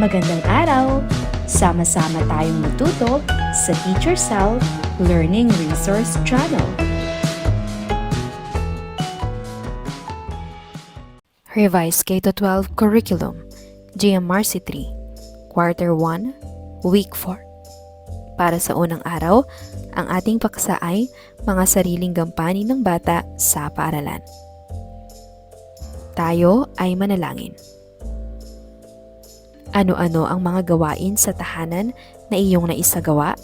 Magandang araw! Sama-sama tayong matuto sa Teacher Sal Learning Resource Channel. Revised K-12 Curriculum, GMRC 3, Quarter 1, Week 4. Para sa unang araw, ang ating paksa ay mga sariling gampanin ng bata sa paaralan. Tayo ay manalangin. Ano-ano ang mga gawain sa tahanan na iyong naisagawa?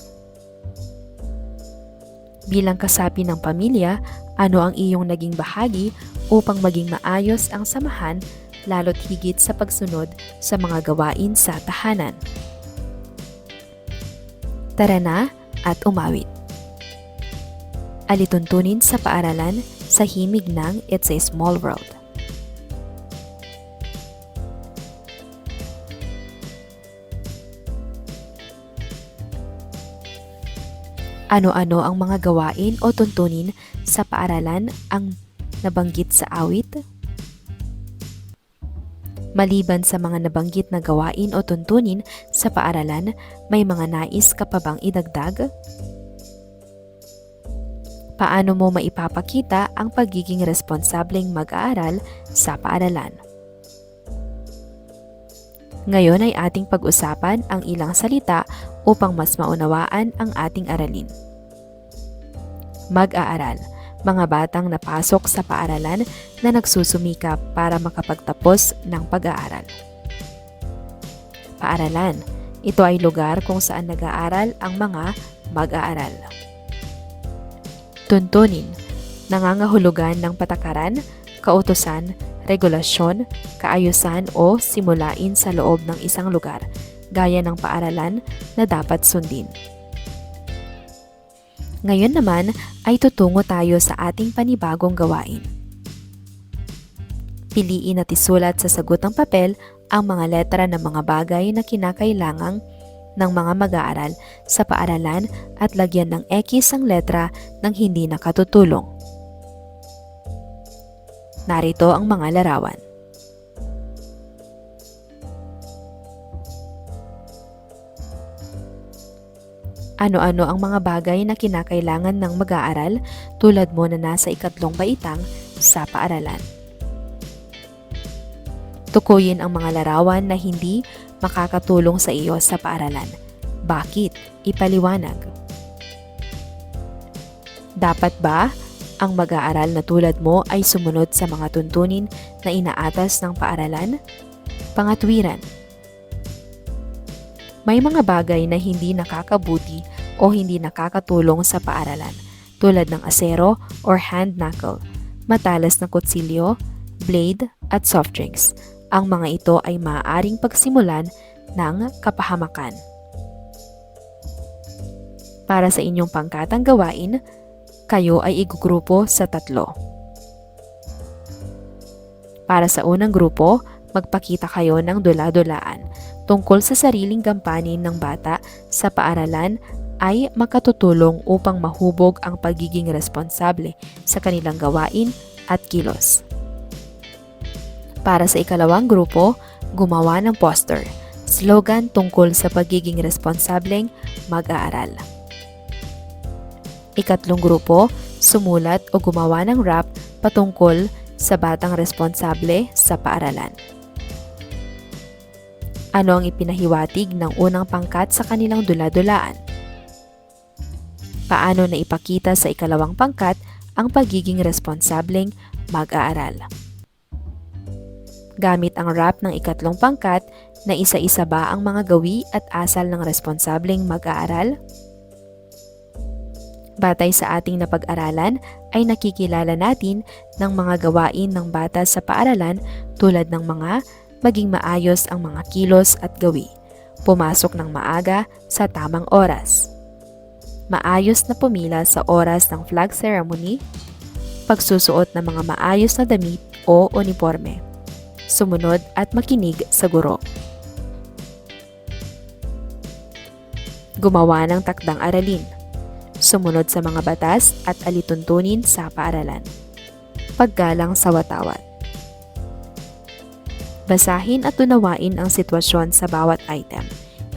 Bilang kasapi ng pamilya, ano ang iyong naging bahagi upang maging maayos ang samahan lalo't higit sa pagsunod sa mga gawain sa tahanan. Tara na at umawit. Alituntunin sa paaralan sa himig ng It's a Small World. Ano-ano ang mga gawain o tuntunin sa paaralan ang nabanggit sa awit? Maliban sa mga nabanggit na gawain o tuntunin sa paaralan, may mga nais ka pa bang idagdag? Paano mo maipapakita ang pagiging responsableng mag-aaral sa paaralan? Ngayon ay ating pag-usapan ang ilang salita upang mas maunawaan ang ating aralin. Mag-aaral mga batang napasok sa paaralan na nagsusumikap para makapagtapos ng pag-aaral. Paaralan. Ito ay lugar kung saan nag-aaral ang mga mag-aaral. Tuntunin. Nangangahulugan ng patakaran, kautosan, regulasyon, kaayusan o simulain sa loob ng isang lugar, gaya ng paaralan na dapat sundin. Ngayon naman ay tutungo tayo sa ating panibagong gawain. Piliin at isulat sa sagot ng papel ang mga letra ng mga bagay na kinakailangang ng mga mag-aaral sa paaralan at lagyan ng X ang letra ng hindi nakatutulong. Narito ang mga larawan. Ano-ano ang mga bagay na kinakailangan ng mag-aaral tulad mo na nasa ikatlong baitang sa paaralan. Tukuyin ang mga larawan na hindi makakatulong sa iyo sa paaralan. Bakit? Ipaliwanag. Dapat ba ang mag-aaral na tulad mo ay sumunod sa mga tuntunin na inaatas ng paaralan? Pangatwiran. May mga bagay na hindi nakakabuti o hindi nakakatulong sa paaralan tulad ng asero or hand knuckle, matalas na kutsilyo, blade at soft drinks. Ang mga ito ay maaaring pagsimulan ng kapahamakan. Para sa inyong pangkatang gawain, kayo ay igugrupo sa tatlo. Para sa unang grupo, magpakita kayo ng dula-dulaan tungkol sa sariling gampanin ng bata sa paaralan ay makatutulong upang mahubog ang pagiging responsable sa kanilang gawain at kilos. Para sa ikalawang grupo, gumawa ng poster, slogan tungkol sa pagiging responsableng mag-aaral. Ikatlong grupo, sumulat o gumawa ng rap patungkol sa batang responsable sa paaralan. Ano ang ipinahiwatig ng unang pangkat sa kanilang dula-dulaan? Paano na ipakita sa ikalawang pangkat ang pagiging responsableng mag-aaral? Gamit ang rap ng ikatlong pangkat na isa-isa ba ang mga gawi at asal ng responsableng mag-aaral? Batay sa ating napag-aralan ay nakikilala natin ng mga gawain ng bata sa paaralan tulad ng mga maging maayos ang mga kilos at gawi. Pumasok ng maaga sa tamang oras. Maayos na pumila sa oras ng flag ceremony. Pagsusuot ng mga maayos na damit o uniforme. Sumunod at makinig sa guro. Gumawa ng takdang aralin. Sumunod sa mga batas at alituntunin sa paaralan. Paggalang sa watawat Basahin at tunawain ang sitwasyon sa bawat item.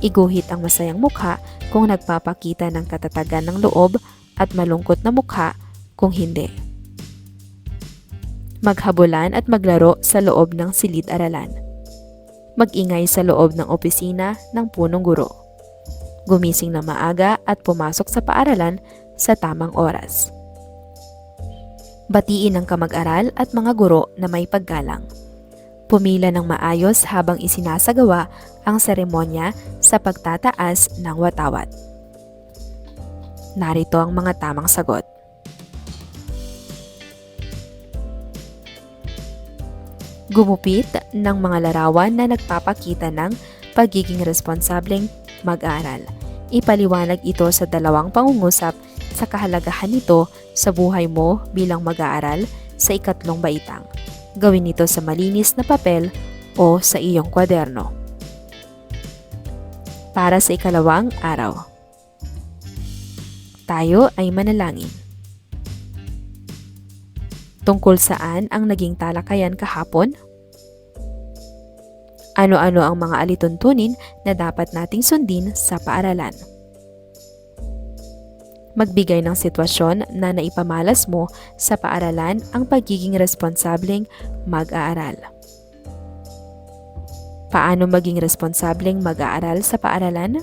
Iguhit ang masayang mukha kung nagpapakita ng katatagan ng loob at malungkot na mukha kung hindi. Maghabulan at maglaro sa loob ng silid-aralan. Magingay sa loob ng opisina ng punong guro. Gumising na maaga at pumasok sa paaralan sa tamang oras. Batiin ang kamag-aral at mga guro na may paggalang. Pumila ng maayos habang isinasagawa ang seremonya sa pagtataas ng watawat. Narito ang mga tamang sagot. Gumupit ng mga larawan na nagpapakita ng pagiging responsableng mag-aral. Ipaliwanag ito sa dalawang pangungusap sa kahalagahan nito sa buhay mo bilang mag-aaral sa ikatlong baitang. Gawin ito sa malinis na papel o sa iyong kwaderno. Para sa ikalawang araw. Tayo ay manalangin. Tungkol saan ang naging talakayan kahapon? Ano-ano ang mga alituntunin na dapat nating sundin sa paaralan? Magbigay ng sitwasyon na naipamalas mo sa paaralan ang pagiging responsableng mag-aaral. Paano maging responsableng mag-aaral sa paaralan?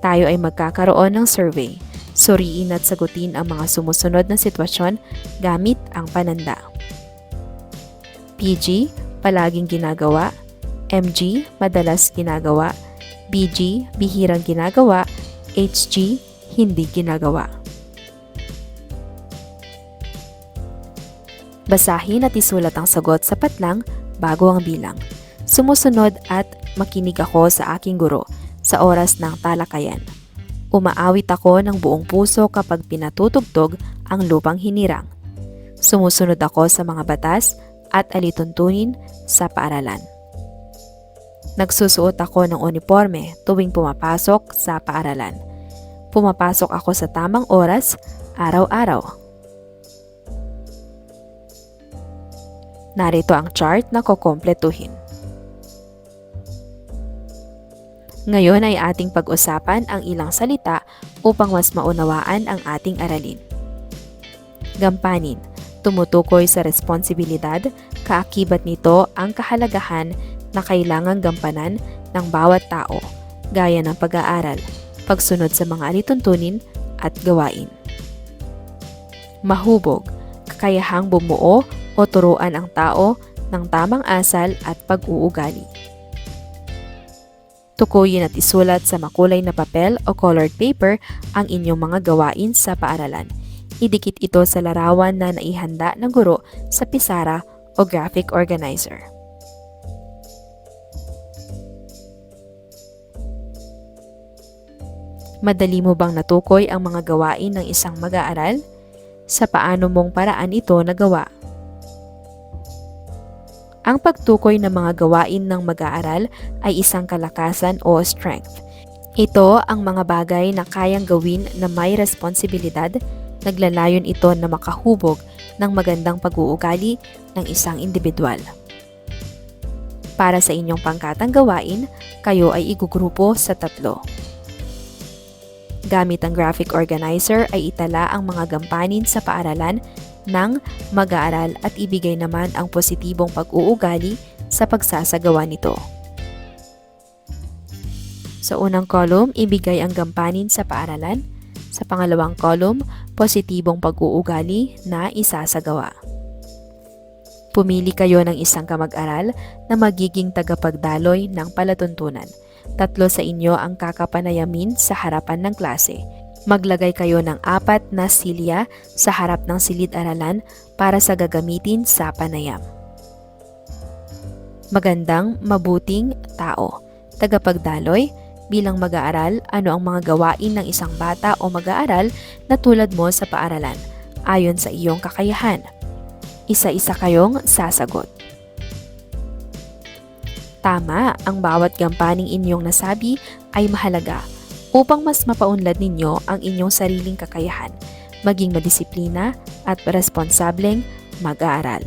Tayo ay magkakaroon ng survey. Suriin at sagutin ang mga sumusunod na sitwasyon gamit ang pananda. PG, palaging ginagawa. MG, madalas ginagawa. BG, bihirang ginagawa. HG, hindi ginagawa. Basahin at isulat ang sagot sa patlang bago ang bilang. Sumusunod at makinig ako sa aking guro sa oras ng talakayan. Umaawit ako ng buong puso kapag pinatutugtog ang lupang hinirang. Sumusunod ako sa mga batas at alituntunin sa paaralan. Nagsusuot ako ng uniforme tuwing pumapasok sa paaralan. Pumapasok ako sa tamang oras, araw-araw. Narito ang chart na kukompletuhin. Ngayon ay ating pag-usapan ang ilang salita upang mas maunawaan ang ating aralin. Gampanin, tumutukoy sa responsibilidad, kaakibat nito ang kahalagahan na kailangang gampanan ng bawat tao, gaya ng pag-aaral, pagsunod sa mga alituntunin at gawain. Mahubog, kakayahang bumuo o turuan ang tao ng tamang asal at pag-uugali. Tukuyin at isulat sa makulay na papel o colored paper ang inyong mga gawain sa paaralan. Idikit ito sa larawan na naihanda ng guro sa pisara o graphic organizer. Madali mo bang natukoy ang mga gawain ng isang mag-aaral? Sa paano mong paraan ito nagawa? Ang pagtukoy ng mga gawain ng mag-aaral ay isang kalakasan o strength. Ito ang mga bagay na kayang gawin na may responsibilidad, naglalayon ito na makahubog ng magandang pag-uugali ng isang individual. Para sa inyong pangkatang gawain, kayo ay igugrupo sa tatlo. Gamit ang graphic organizer ay itala ang mga gampanin sa paaralan ng mag-aaral at ibigay naman ang positibong pag-uugali sa pagsasagawa nito. Sa unang column, ibigay ang gampanin sa paaralan. Sa pangalawang column, positibong pag-uugali na isasagawa. Pumili kayo ng isang kamag-aral na magiging tagapagdaloy ng palatuntunan. Tatlo sa inyo ang kakapanayamin sa harapan ng klase. Maglagay kayo ng apat na silya sa harap ng silid-aralan para sa gagamitin sa panayam. Magandang, mabuting tao. Tagapagdaloy, bilang mag-aaral, ano ang mga gawain ng isang bata o mag-aaral na tulad mo sa paaralan, ayon sa iyong kakayahan. Isa-isa kayong sasagot. Tama, ang bawat gampaning inyong nasabi ay mahalaga upang mas mapaunlad ninyo ang inyong sariling kakayahan, maging madisiplina at responsableng mag-aaral.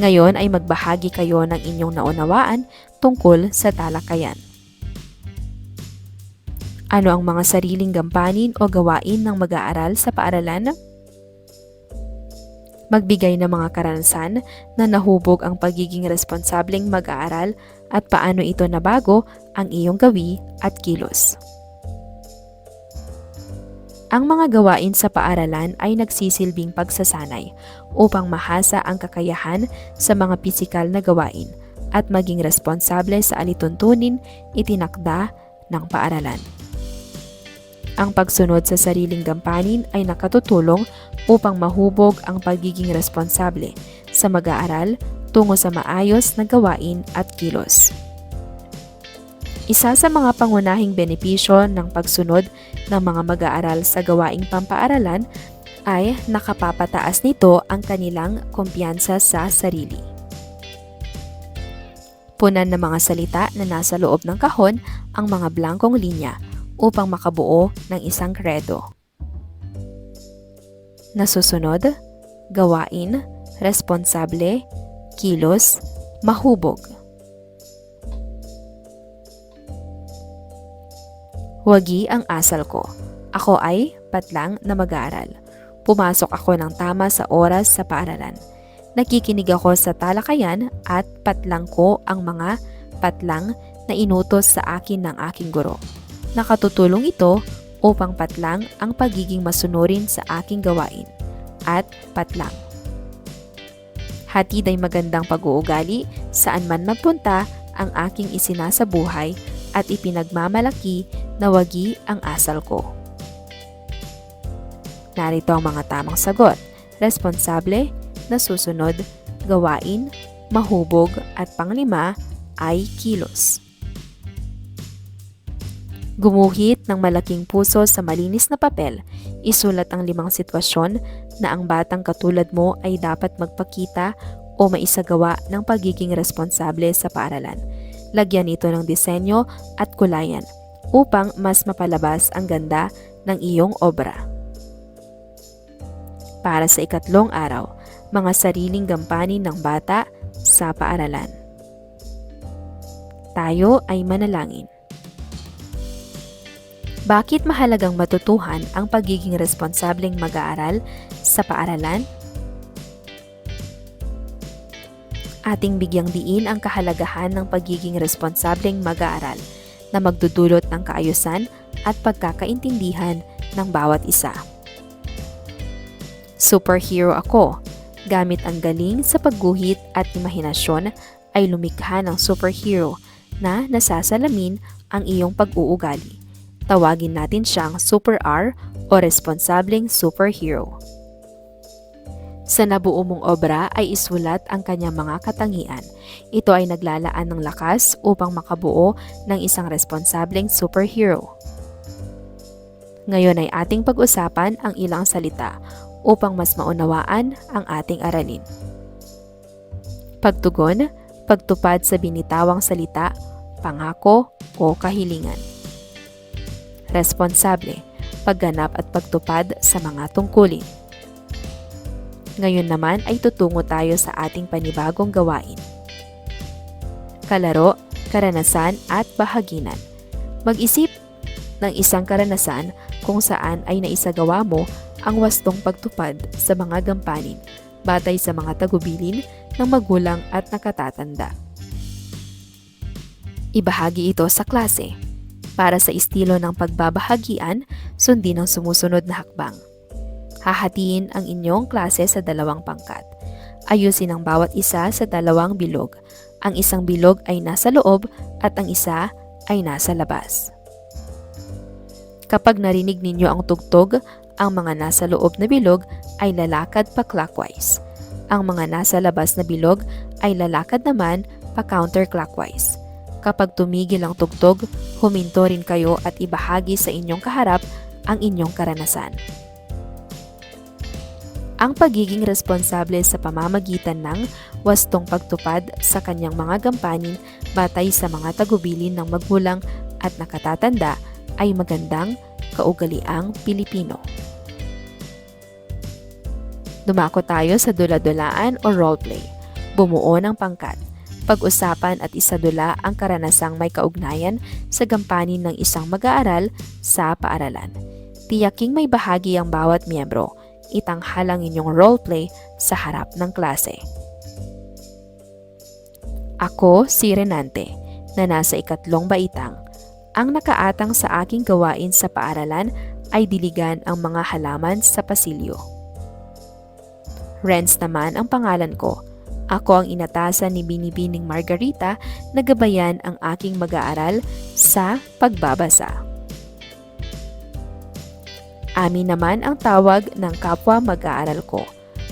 Ngayon ay magbahagi kayo ng inyong naunawaan tungkol sa talakayan. Ano ang mga sariling gampanin o gawain ng mag-aaral sa paaralan? Magbigay ng mga karanasan na nahubog ang pagiging responsableng mag-aaral at paano ito nabago ang iyong gawi at kilos. Ang mga gawain sa paaralan ay nagsisilbing pagsasanay upang mahasa ang kakayahan sa mga pisikal na gawain at maging responsable sa alituntunin itinakda ng paaralan. Ang pagsunod sa sariling gampanin ay nakatutulong upang mahubog ang pagiging responsable sa mag-aaral tungo sa maayos na gawain at kilos. Isa sa mga pangunahing benepisyo ng pagsunod ng mga mag-aaral sa gawaing pampaaralan ay nakapapataas nito ang kanilang kumpiyansa sa sarili. Punan ng mga salita na nasa loob ng kahon ang mga blankong linya upang makabuo ng isang kredo. Nasusunod, gawain, responsable, kilos, mahubog. Wagi ang asal ko. Ako ay patlang na mag-aaral. Pumasok ako ng tama sa oras sa paaralan. Nakikinig ako sa talakayan at patlang ko ang mga patlang na inutos sa akin ng aking guro. Nakatutulong ito upang patlang ang pagiging masunurin sa aking gawain at patlang. Hatid ay magandang pag-uugali saan man mapunta ang aking isinasabuhay at ipinagmamalaki na wagi ang asal ko. Narito ang mga tamang sagot. Responsable, nasusunod, gawain, mahubog at panglima ay kilos. Gumuhit ng malaking puso sa malinis na papel, isulat ang limang sitwasyon na ang batang katulad mo ay dapat magpakita o maisagawa ng pagiging responsable sa paaralan. Lagyan ito ng disenyo at kulayan upang mas mapalabas ang ganda ng iyong obra. Para sa ikatlong araw, mga sariling gampanin ng bata sa paaralan. Tayo ay manalangin. Bakit mahalagang matutuhan ang pagiging responsableng mag-aaral sa paaralan? Ating bigyang diin ang kahalagahan ng pagiging responsableng mag-aaral na magdudulot ng kaayusan at pagkakaintindihan ng bawat isa. Superhero ako. Gamit ang galing sa pagguhit at imahinasyon ay lumikha ng superhero na nasasalamin ang iyong pag-uugali. Tawagin natin siyang Super R o responsableng superhero. Sa nabuo mong obra ay isulat ang kanyang mga katangian. Ito ay naglalaan ng lakas upang makabuo ng isang responsableng superhero. Ngayon ay ating pag-usapan ang ilang salita upang mas maunawaan ang ating aralin. Pagtugon, pagtupad sa binitawang salita, pangako o kahilingan. Responsable, pagganap at pagtupad sa mga tungkulin. Ngayon naman ay tutungo tayo sa ating panibagong gawain. Kalaro, karanasan at bahaginan. Mag-isip ng isang karanasan kung saan ay naisagawa mo ang wastong pagtupad sa mga gampanin batay sa mga tagubilin ng magulang at nakatatanda. Ibahagi ito sa klase. Para sa estilo ng pagbabahagian, sundin ang sumusunod na hakbang. Hahatiin ang inyong klase sa dalawang pangkat. Ayusin ang bawat isa sa dalawang bilog. Ang isang bilog ay nasa loob at ang isa ay nasa labas. Kapag narinig ninyo ang tugtog, ang mga nasa loob na bilog ay lalakad pa clockwise. Ang mga nasa labas na bilog ay lalakad naman pa counterclockwise. Kapag tumigil ang tugtog, huminto rin kayo at ibahagi sa inyong kaharap ang inyong karanasan. Ang pagiging responsable sa pamamagitan ng wastong pagtupad sa kanyang mga gampanin batay sa mga tagubilin ng magulang at nakatatanda ay magandang kaugaliang Pilipino. Dumako tayo sa dula-dulaan o roleplay. bumuo ng pangkat, pag-usapan at isadula ang karanasang may kaugnayan sa gampanin ng isang mag-aaral sa paaralan. Tiyaking may bahagi ang bawat miyembro, itanghal ang inyong roleplay sa harap ng klase. Ako si Renante, na nasa ikatlong baitang. Ang nakaatang sa aking gawain sa paaralan ay diligan ang mga halaman sa pasilyo. Renz naman ang pangalan ko. Ako ang inatasan ni Binibining Margarita na gabayan ang aking mag-aaral sa pagbabasa. Amin naman ang tawag ng kapwa mag-aaral ko.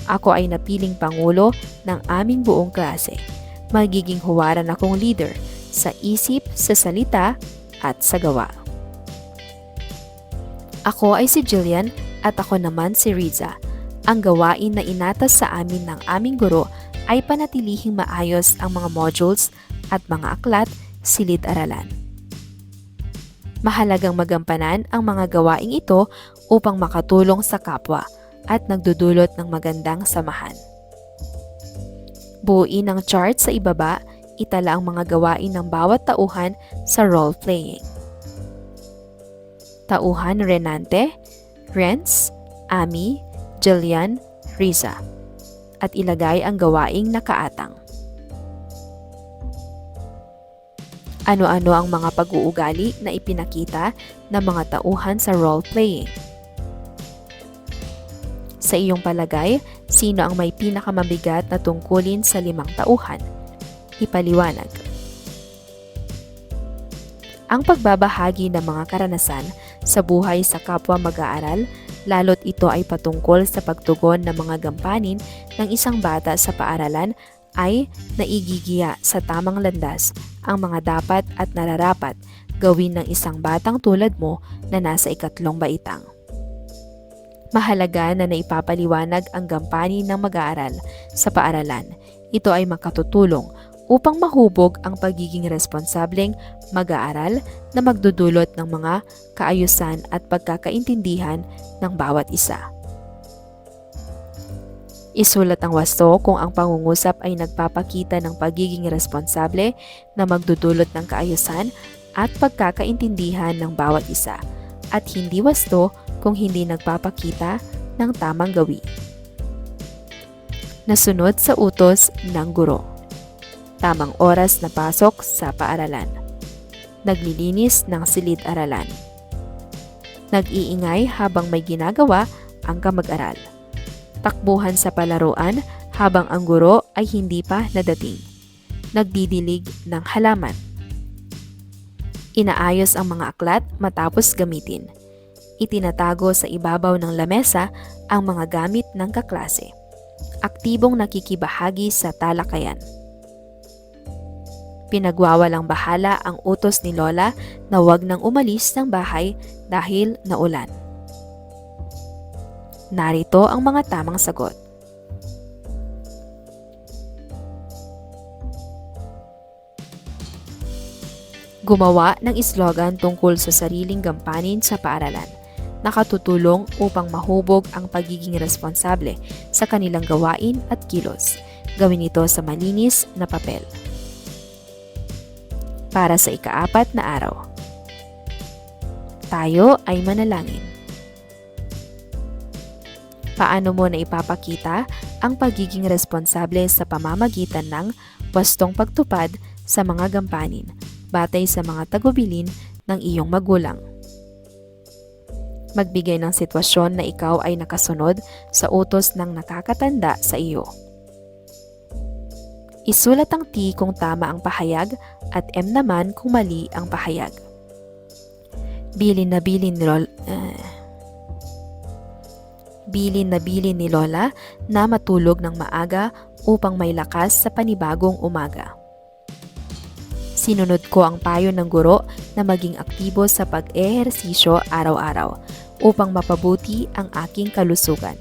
Ako ay napiling pangulo ng aming buong klase. Magiging huwaran akong leader sa isip, sa salita, at sa gawa. Ako ay si Jillian at ako naman si Riza. Ang gawain na inatas sa amin ng aming guro ay panatilihing maayos ang mga modules at mga aklat silid-aralan. Mahalagang magampanan ang mga gawaing ito upang makatulong sa kapwa at nagdudulot ng magandang samahan. Buuin ang chart sa ibaba, itala ang mga gawain ng bawat tauhan sa role-playing. Tauhan Renante, Renz, Ami, Jillian, Riza. At ilagay ang gawaing nakaatang. Ano-ano ang mga pag-uugali na ipinakita ng mga tauhan sa role-playing? Sa iyong palagay, sino ang may pinakamabigat na tungkulin sa limang tauhan? Ipaliwanag. Ang pagbabahagi ng mga karanasan sa buhay sa kapwa mag-aaral, lalo't ito ay patungkol sa pagtugon ng mga gampanin ng isang bata sa paaralan ay naigigiya sa tamang landas ang mga dapat at nararapat gawin ng isang batang tulad mo na nasa ikatlong baitang. Mahalaga na naipapaliwanag ang gampanin ng mag-aaral sa paaralan. Ito ay makatutulong upang mahubog ang pagiging responsableng mag-aaral na magdudulot ng mga kaayusan at pagkakaintindihan ng bawat isa. Isulat ang wasto kung ang pangungusap ay nagpapakita ng pagiging responsable na magdudulot ng kaayusan at pagkakaintindihan ng bawat isa at hindi wasto kung hindi nagpapakita ng tamang gawi. Nasunod sa utos ng guro. Tamang oras na pasok sa paaralan. Naglilinis ng silid-aralan. Nag-iingay habang may ginagawa ang kamag-aral takbuhan sa palaruan habang ang guro ay hindi pa nadating. Nagdidilig ng halaman. Inaayos ang mga aklat matapos gamitin. Itinatago sa ibabaw ng lamesa ang mga gamit ng kaklase. Aktibong nakikibahagi sa talakayan. Pinagwawalang bahala ang utos ni Lola na huwag nang umalis ng bahay dahil naulan. Narito ang mga tamang sagot. Gumawa ng slogan tungkol sa sariling gampanin sa paaralan. Nakatutulong upang mahubog ang pagiging responsable sa kanilang gawain at kilos. Gawin ito sa malinis na papel. Para sa ikaapat na araw. Tayo ay manalangin paano mo na ipapakita ang pagiging responsable sa pamamagitan ng wastong pagtupad sa mga gampanin batay sa mga tagubilin ng iyong magulang. Magbigay ng sitwasyon na ikaw ay nakasunod sa utos ng nakakatanda sa iyo. Isulat ang T kung tama ang pahayag at M naman kung mali ang pahayag. Bilin na bilin ni Rol... Uh, bilin na bilin ni Lola na matulog ng maaga upang may lakas sa panibagong umaga. Sinunod ko ang payo ng guro na maging aktibo sa pag-ehersisyo araw-araw upang mapabuti ang aking kalusugan.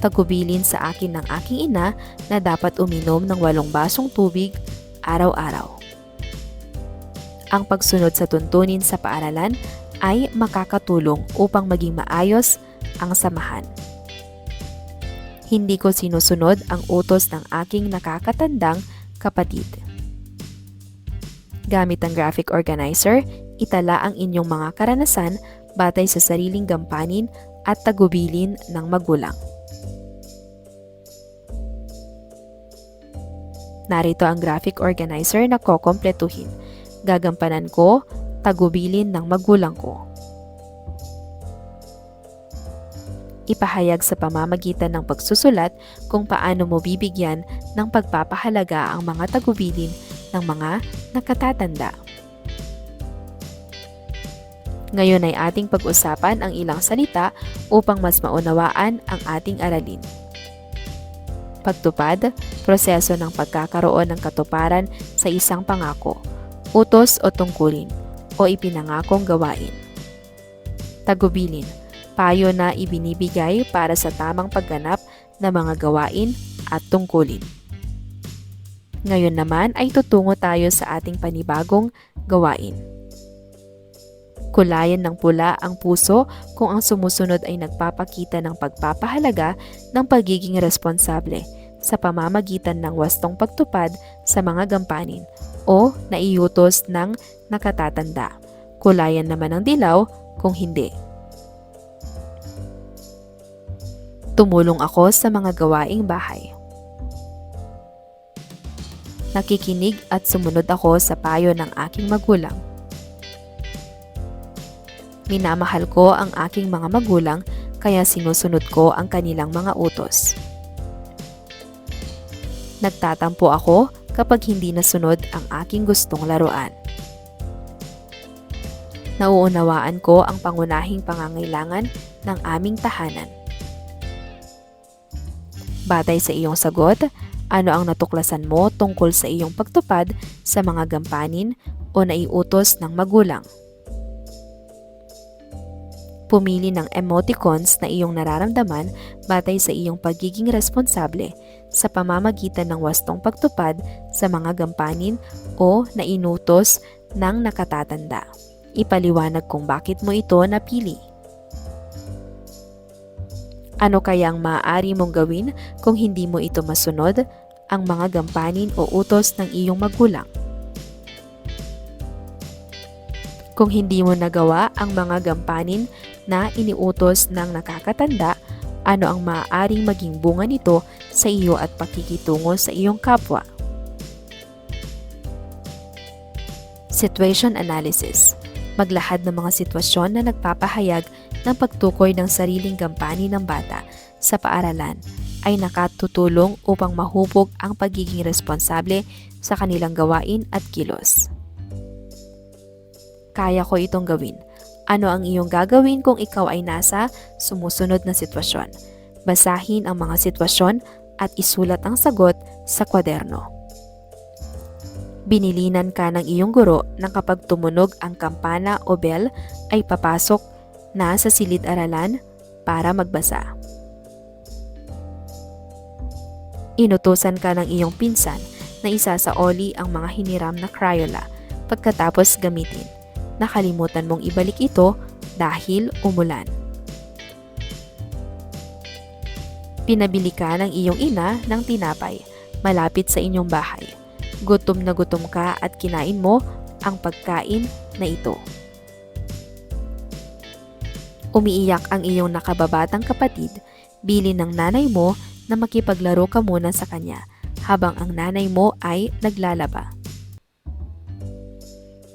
Tagubilin sa akin ng aking ina na dapat uminom ng walong basong tubig araw-araw. Ang pagsunod sa tuntunin sa paaralan ay makakatulong upang maging maayos ang samahan. Hindi ko sinusunod ang utos ng aking nakakatandang kapatid. Gamit ang graphic organizer, itala ang inyong mga karanasan batay sa sariling gampanin at tagubilin ng magulang. Narito ang graphic organizer na kokompletuhin. Gagampanan ko, tagubilin ng magulang ko. Ipahayag sa pamamagitan ng pagsusulat kung paano mo bibigyan ng pagpapahalaga ang mga tagubilin ng mga nakatatanda. Ngayon ay ating pag-usapan ang ilang salita upang mas maunawaan ang ating aralin. Pagtupad, proseso ng pagkakaroon ng katuparan sa isang pangako, utos o tungkulin, o ipinangakong gawain. Tagubilin, payo na ibinibigay para sa tamang pagganap ng mga gawain at tungkulin. Ngayon naman ay tutungo tayo sa ating panibagong gawain. Kulayan ng pula ang puso kung ang sumusunod ay nagpapakita ng pagpapahalaga ng pagiging responsable sa pamamagitan ng wastong pagtupad sa mga gampanin o naiutos ng nakatatanda. Kulayan naman ng dilaw kung hindi. Tumulong ako sa mga gawaing bahay. Nakikinig at sumunod ako sa payo ng aking magulang. Minamahal ko ang aking mga magulang kaya sinusunod ko ang kanilang mga utos. Nagtatampo ako kapag hindi nasunod ang aking gustong laruan. Nauunawaan ko ang pangunahing pangangailangan ng aming tahanan. Batay sa iyong sagot, ano ang natuklasan mo tungkol sa iyong pagtupad sa mga gampanin o naiutos ng magulang? Pumili ng emoticons na iyong nararamdaman batay sa iyong pagiging responsable sa pamamagitan ng wastong pagtupad sa mga gampanin o nainutos ng nakatatanda. Ipaliwanag kung bakit mo ito napili. Ano kayang maaari mong gawin kung hindi mo ito masunod ang mga gampanin o utos ng iyong magulang? Kung hindi mo nagawa ang mga gampanin na iniutos ng nakakatanda, ano ang maaaring maging bunga nito sa iyo at pakikitungo sa iyong kapwa? Situation Analysis Maglahad ng mga sitwasyon na nagpapahayag ng pagtukoy ng sariling gampani ng bata sa paaralan ay nakatutulong upang mahubog ang pagiging responsable sa kanilang gawain at kilos. Kaya ko itong gawin. Ano ang iyong gagawin kung ikaw ay nasa sumusunod na sitwasyon? Basahin ang mga sitwasyon at isulat ang sagot sa kwaderno. Binilinan ka ng iyong guro na kapag tumunog ang kampana o bell ay papasok na sa silid-aralan para magbasa. Inutusan ka ng iyong pinsan na isa sa oli ang mga hiniram na Crayola pagkatapos gamitin. Nakalimutan mong ibalik ito dahil umulan. Pinabili ka ng iyong ina ng tinapay malapit sa inyong bahay. Gutom na gutom ka at kinain mo ang pagkain na ito. Umiiyak ang iyong nakababatang kapatid, bili ng nanay mo na makipaglaro ka muna sa kanya habang ang nanay mo ay naglalaba.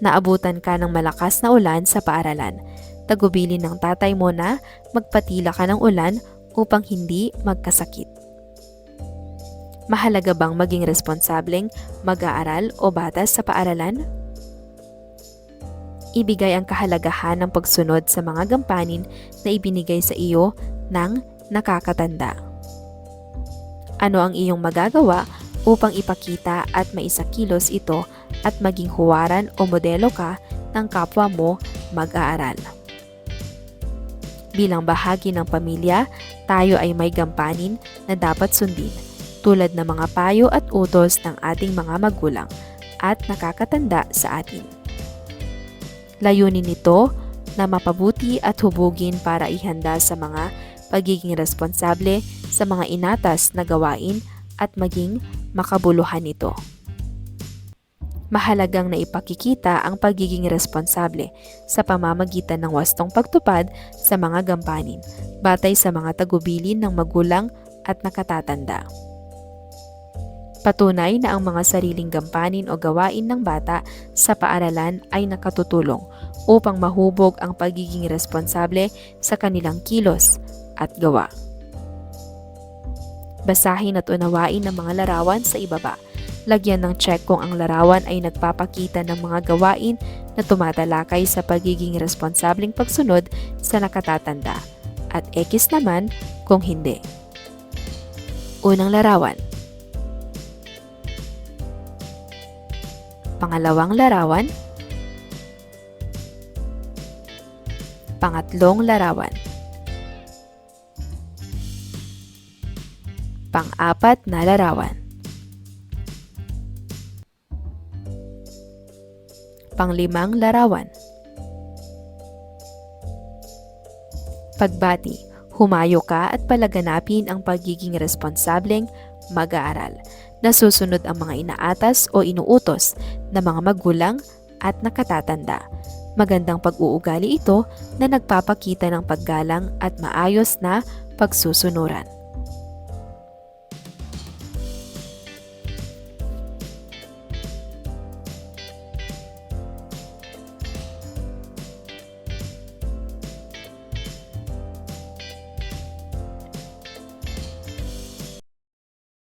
Naabutan ka ng malakas na ulan sa paaralan. Tagubilin ng tatay mo na magpatila ka ng ulan upang hindi magkasakit. Mahalaga bang maging responsableng mag-aaral o batas sa paaralan? Ibigay ang kahalagahan ng pagsunod sa mga gampanin na ibinigay sa iyo ng nakakatanda. Ano ang iyong magagawa upang ipakita at maisakilos ito at maging huwaran o modelo ka ng kapwa mo mag-aaral. Bilang bahagi ng pamilya, tayo ay may gampanin na dapat sundin tulad ng mga payo at utos ng ating mga magulang at nakakatanda sa atin. Layunin nito na mapabuti at hubugin para ihanda sa mga pagiging responsable sa mga inatas na gawain at maging makabuluhan ito. Mahalagang na ipakikita ang pagiging responsable sa pamamagitan ng wastong pagtupad sa mga gampanin batay sa mga tagubilin ng magulang at nakatatanda. Patunay na ang mga sariling gampanin o gawain ng bata sa paaralan ay nakatutulong upang mahubog ang pagiging responsable sa kanilang kilos at gawa. Basahin at unawain ang mga larawan sa ibaba. Lagyan ng check kung ang larawan ay nagpapakita ng mga gawain na tumatalakay sa pagiging responsableng pagsunod sa nakatatanda at X naman kung hindi. Unang larawan. Pangalawang larawan. Pangatlong larawan. Pang-apat na larawan. Panglimang larawan. Pagbati, humayo ka at palaganapin ang pagiging responsableng mag-aaral. Nasusunod ang mga inaatas o inuutos ng mga magulang at nakatatanda. Magandang pag-uugali ito na nagpapakita ng paggalang at maayos na pagsusunuran.